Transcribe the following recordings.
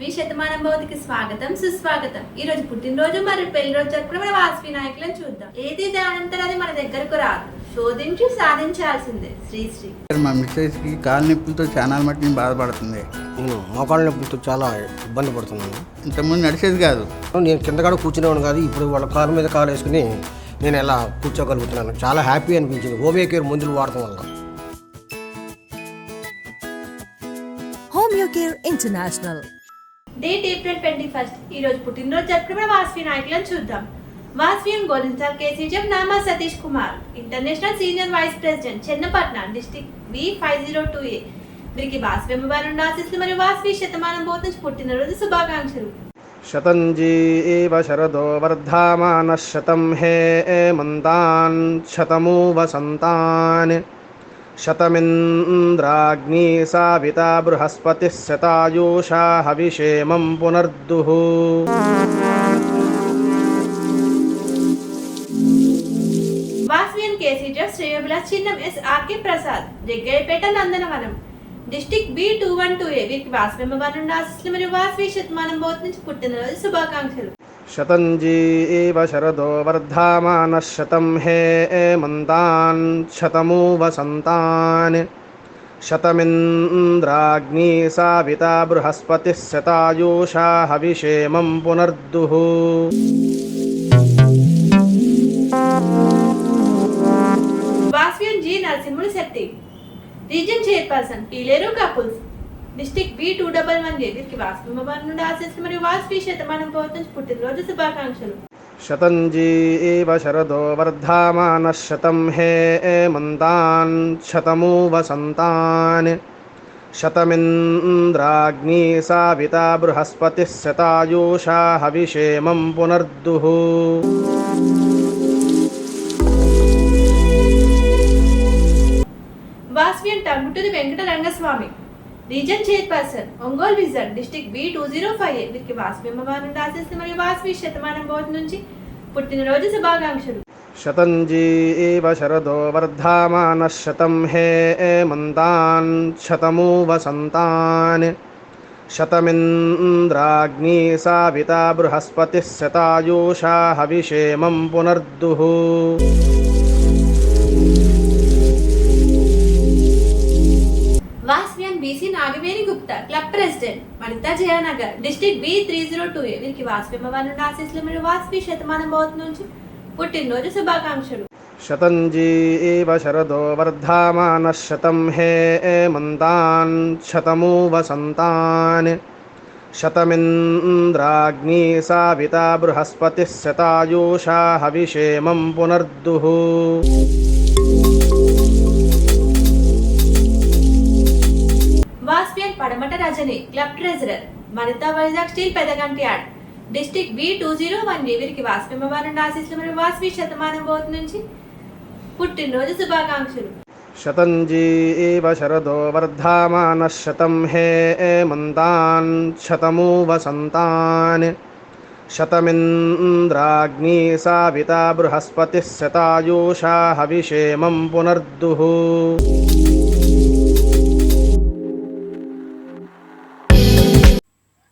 వాస్వి శతమానం భవతికి స్వాగతం సుస్వాగతం. ఈ రోజు పుట్టినరోజు మరియు పెళ్ళి రోజు జరుపుకునే మన వాస్వి నాయకులను చూద్దాం. ఏది దానంతరం అది మన దగ్గరకు రాదు. శోధించి సాధించాల్సిందే. శ్రీశ్రీ మా మిస్సెస్కి కాలు నొప్పులతో చాలా మట్టి నేను బాధపడుతుంది నేను మోకాళ్ళ నొప్పులతో చాలా ఇబ్బంది పడుతున్నాను. ఇంతకుముందు నడిచేది కాదు. నేను కింద కూడా కూర్చునేవాడు కాదు ఇప్పుడు వాళ్ళ కాలు మీద కాలు వేసుకుని నేను ఎలా కూర్చోగలుగుతున్నాను. చాలా హ్యాపీ అనిపించింది. హోమియో కేర్ మందులు వాడటం వల్ల. Homeo Care International. Date April twenty first ఈ రోజు పుట్టినరోజు జరుపుకున్న వాస్వి నాయకులను చూద్దాం. వాస్వియం Govind కేసీజం Nama Satish Kumar. International senior vice president Chennapatna district V five zero two A వీరికి వాస్వి అమ్మవారి ఆశిస్తులు మరియు వాస్వి శతమానం బోధ నుంచి పుట్టినరోజు శుభాకాంక్షలు. శతంజీ ఇవ శరదో వర్ధమాన శతం హే మంతాన్ శతమూ వసంతాన్ శతమింద్రాగ్ని సావిత బృహస్పతిः శతాయూషా హవిషేమం పునర్దుః వాస్వియన్ కేసీజర్ శ్రేయోభిలాష్ Chinnam S R K Prasad Jaggayyapeta Nandanavanam district B two one two A వీరికి వాస్వి అమ్మవారి నుండి ఆశిస్తులు మరియు వాస్వి శతమానం బోధ నుంచి పుట్టినరోజు శుభాకాంక్షలు శతంజీ ఏవ శరదో వర్ధమానः శతం హే మంతాన్ శతమూ వసంతాన్ శతమింద్రాగ్ని సావిత బృహస్పతిः శతాయూషా హవిషేమం పునర్దుః. Vasavian G Narasimhudu Shetty region chairperson Peeleru couples district B two double one Vasavi అమ్మవారి నుండి ఆశిస్తులు మరియు వాస్వి శతమానం నుంచి పుట్టినరోజు శుభాకాంక్షలు. శతంజీ శరదో వర్ధమానः శతం హే మంతాన్ శతమూ వసంతాన్ శతమింద్రాగ్ని సావిత బృహస్పతిः శతాయూషా హవిషేమం పునర్దుః. Vasavian Tanguturi Venkata Rangaswamy region chairperson Ongole vision district B two zero five A వీరికి వాస్వి అమ్మవారి నుండి మరియు వాస్వి శతమానం బోధ నుంచి పుట్టినరోజు శుభాకాంక్షలు. శతంజీ ఏవ శరదో వర్ధమాన శతం హే మంతాన్ శతమూ వసంతాన్ శతమింద్రాగ్ని సావిత బృహస్పతి శతాయూషా హవిషేమం పునర్దుః. Vasavian BC Nagaveni Gupta club president Vanitha Jayanagar district B three zero two A వీరికి వాస్వి అమ్మవారి నుండి ఆశిస్తులు మరియు వాస్వి శతమానం బోధ నుంచి పుట్టినరోజు శుభాకాంక్షలు. శతంజీ ఏవ శరదో వర్ధమానः శతం హే మంతాన్ శతమూ వసంతాన్ శతమింద్రాగ్ని సావిత బృహస్పతిः శతాయూషా హవిషేమం పునర్దుః. Rajani club treasurer Vanitha Vizag steel Pedaganti add. District B two zero one వీరికి వాస్వి అమ్మవారి నుండి ఆశిస్తులు మరియు వాస్మి శతమానం బోధ నుంచి పుట్టినరోజు శుభాకాంక్షలు. శతంజీ ఏవ శరదో వర్ధమానः శతం హే మంతాన్ శతమూ వసంతాన్ శతమింద్రాగ్ని సావిత బృహస్పతి శతాయూషా హవిషేమం పునర్దుః.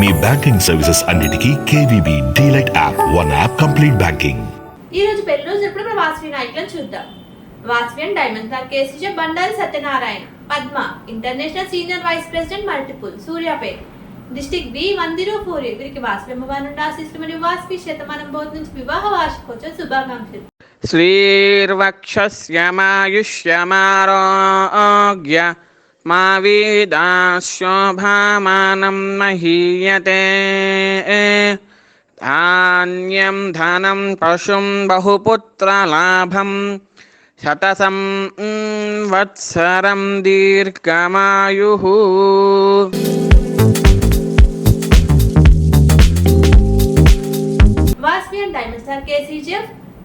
మీ బ్యాంకింగ్ సర్వీసెస్ అన్నిటికీ KVB DLite app one app complete banking. ఈ రోజు పెళ్ళి రోజు ఎప్పుడు వాస్వి నాయకులను చూద్దాం. వాస్వియన్ డైమండ్ క్లార్ కేసీజ Bandari Satyanarayana Padma international senior vice president multiple Suryapet. District B one zero four వీరికి వాస్వి అమ్మవారి నుండి ఆశిస్తులు మరియు వాస్వి శతమానం బోధ నుంచి వివాహ వార్షికోత్సవ శుభాకాంక్షలు. మా వేదా శోభామానం మహీయతే ధాన్యం ధనం పశుం బహుపుత్రలాభం శతసం వత్సరం దీర్ఘమాయు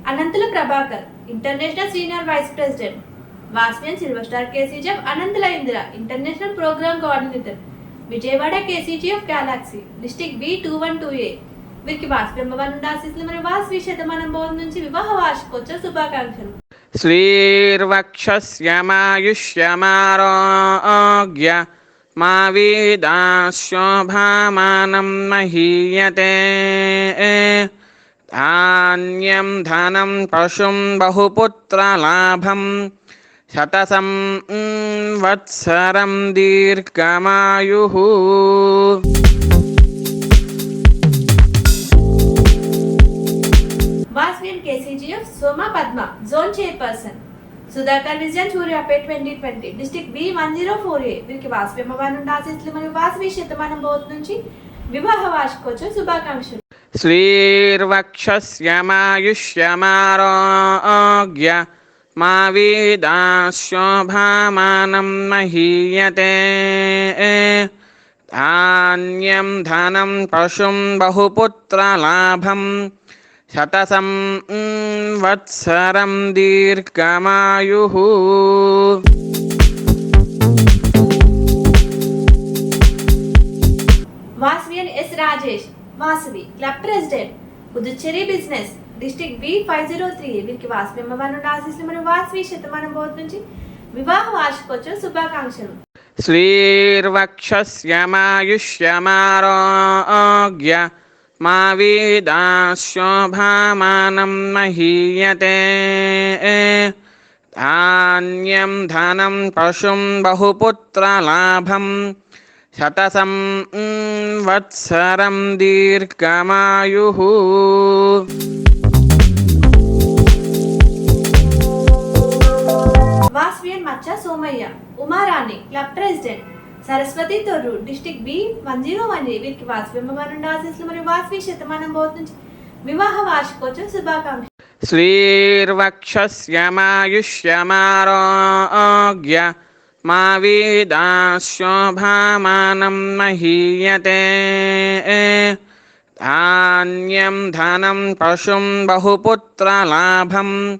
Anantula Prabhakar international senior vice president Vasavian silver star KCGF Anantula Indira international program coordinator Vijayawada KCGF galaxy district B two one two A. వీరికి వాస్పియమ్మ వారి నుండి ఆశీస్సులు మరియు వాస్వి శతమానం భవన్ నుంచి వివాహ వార్షికోత్సవ శుభాకాంక్షలు. శ్రీర్వక్షస్యమాయుష్యమారోగ్య మా వీదాశోభామానం మహీయతే. ధాన్యం ధనం పశుం బహుపుత్రలాభం శతసం వత్సరం దీర్ఘమాయు Vasavian KCGF Soma Padma zone chairperson Sudhakar Vijayan Suryapet twenty twenty district B one zero four A వీరికి వాసవి అమ్మవారి నుండి ఆశీస్సులు మరియు వాసవి శతమానం బోధ్ నుంచి వివాహ వార్షికోత్సవ శుభాకాంక్షలు। శ్రీర్వక్షస్యమాయుష్యమారోగ్య మా వీదాశోభామానం మహీయతే ధాన్యం ధనం పశుం బహుపుత్రలాభం శతసం వత్సరం దీర్ఘమాయు Vasavian S Rajesh Vasavi club president Puducherry business district B five zero three వీరికి వాసవి అమ్మవారి నుండి ఆశీస్సులు మరియు వాసవి శతమానం బోధ్ నుంచి వివాహ వార్షికోత్సవ శుభాకాంక్షలు శ్రీర్వక్షస్యమాయుష్యమారోగ్య మా వీదాశోభామానం మహీయతే ధాన్యం ధనం పశుం బహుపుత్రలాభం శతసం మ్, వత్సరం దీర్ఘమాయు Maccha Somaiah Umarani club president Saraswathi Thorrur district B one zero one వీరికి వాసవి ఆశీస్సులు మరియు వాసవి శతమానం బోధ నుంచి వివాహ వార్షికోత్సవం శుభాకాంక్షలు. శ్రీర్వక్షస్యమాయుష్యమారోగ్య మా వీదాశోభామానం మహీయతే. ధాన్యం ధనం పశుం బహుపుత్రలాభం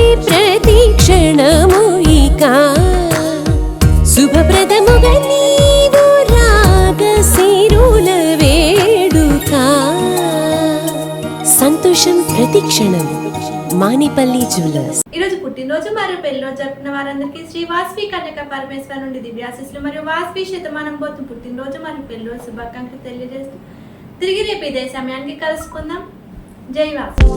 క్షణం. మానిపల్లి జ్యువెలర్స్. ఈరోజు పుట్టినరోజు మరియు పెళ్ళిరోజు జరుపుకున్న వారందరికీ శ్రీ వాస్వి కన్యక పరమేశ్వర నుండి దివ్యాశిస్సులు మరియు వాస్వి శతమానం పోతు పుట్టినరోజు మరియు పెళ్ళిరోజు శుభాకాంక్షలు తెలియజేస్తూ తిరిగి రేపు ఇదే సమయానికి కలుసుకుందాం. జై వాస్వి.